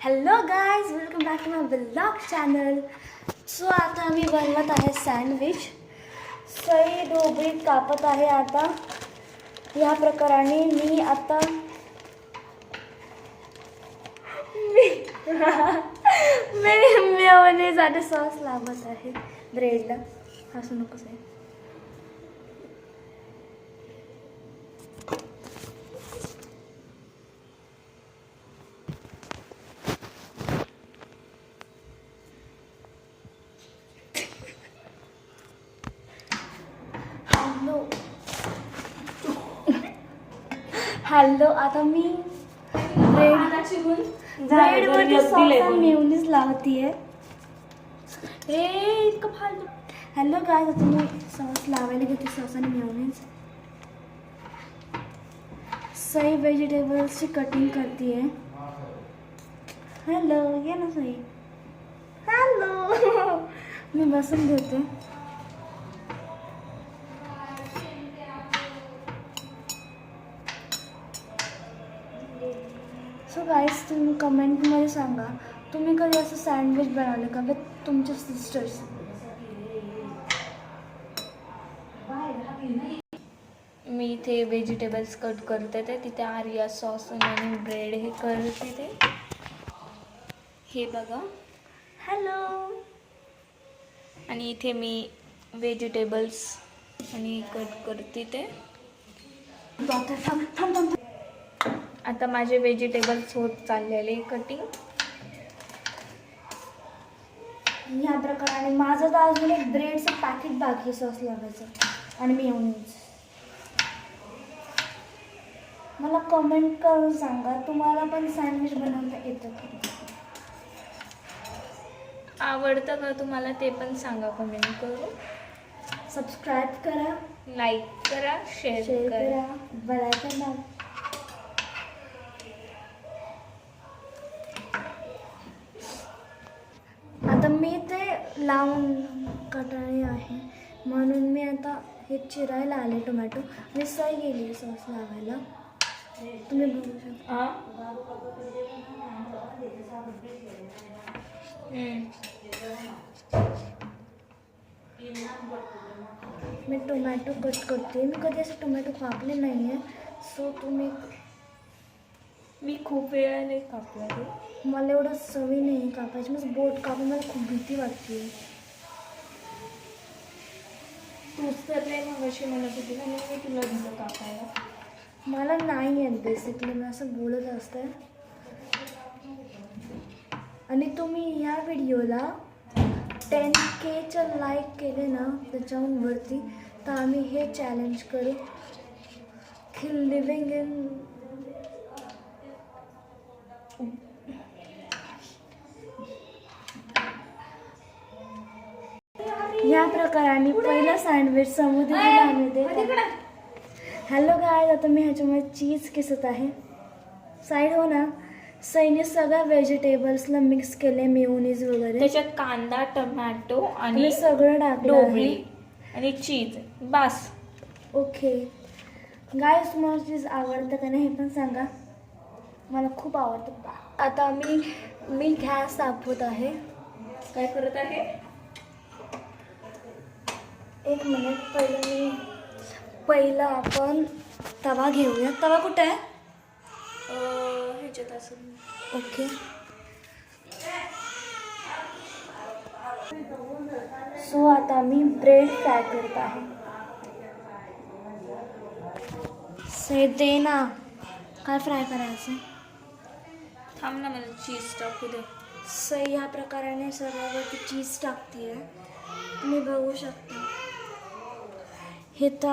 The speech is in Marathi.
Hello guys welcome back to my blog channel so आता मी बनवत आहे सँडविच सई ढोबळी कापत आहे आता. या प्रकाराने मी आता मी मेवणीसाठी सॉस लावत आहे. ब्रेडला हसू नको आहे हॅलो हॅलो आता मी ब्रेड ब्रेडवरती सॉस लावतीये. हे इतकं फालतू. हॅलो काय आता मी सॉस लावायला घेते सॉस आणि मेवनीज सई व्हेजिटेबल्सची कटिंग करते हॅलो ये ना सई. हॅलो. मी बसून घेते. गाईस तुम्ही कमेंटमध्ये सांगा. तुम्ही कधी असं सँडविच बनवलं का विथ तुमच्या सिस्टर्स मी इथे व्हेजिटेबल्स कट करते ते. तिथे आर्या सॉस आणि ब्रेड हे करते ते. हे बघा. हॅलो आणि इथे मी व्हेजिटेबल्स आणि कट करते ते. थांब थांब थांब थांब. आता माझे व्हेजिटेबल्स होत चाललेले कटिंग ह्या प्रकाराने माझं तर अजून एक ब्रेडचं पॅकेट बाकी सॉस लावायचं. आणि मेयोनीज मला कमेंट करून सांगा तुम्हाला पण सँडविच बनवता येतं का? आवडतं का तुम्हाला ते पण सांगा कमेंट करून. सबस्क्राईब करा लाईक करा शेअर करा. करा. मी ते लावून कटाळी आहे. म्हणून मी आता हे चिरायला आले टोमॅटो. आणि सई गेली सॉस लावायला. तुम्ही बघू शकता. मी टोमॅटो कट करते. मी कधी असे टोमॅटो कापले नाही आहे सो तुम्ही मी खूप वेळाने कापला ते मला एवढं सवय नाही कापायची. माझं बोट कापून मला खूप भीती वाटते. तूच तर नाही मग अशी होती ना म्हणून मी तुला दिलं कापायला. मला नाही येत बेसिकली मी असं बोलत असते. आणि तुम्ही या व्हिडिओला टेन केचं लाईक केले ना त्याच्याहून वरती तर आम्ही हे चॅलेंज करू. की लिव्हिंग इन या प्रकाराने पहिला सँडविच समुद्री हॅलो गाय आता मी ह्याच्यामध्ये चीज किसत आहे. साईड हो ना सैने सगळ्या व्हेजिटेबल्सला मिक्स केले मेयोनीज वगैरे. त्याच्यात कांदा टोमॅटो आणि सगळं टाकलं आणि चीज बास. ओके गाय तुम्हाला चीज आवडतं का नाही हे पण सांगा. मला खूप आवडतं. आता मी मी गॅस तापवत आहे. काय करत आहे? एक मिनिट पहिलं मी पहिलं आपण तवा घेऊया. तवा कुठे आहे? ह्याच्यात असं ओके. सो आता मी ब्रेड फ्राय करत आहे. से दे ना. काय फ्राय करायचं? थांब ना मला चीज टाकू दे. सई ह्या प्रकाराने सगळ्यावरती चीज टाकते तुम्ही बघू शकता. हे तर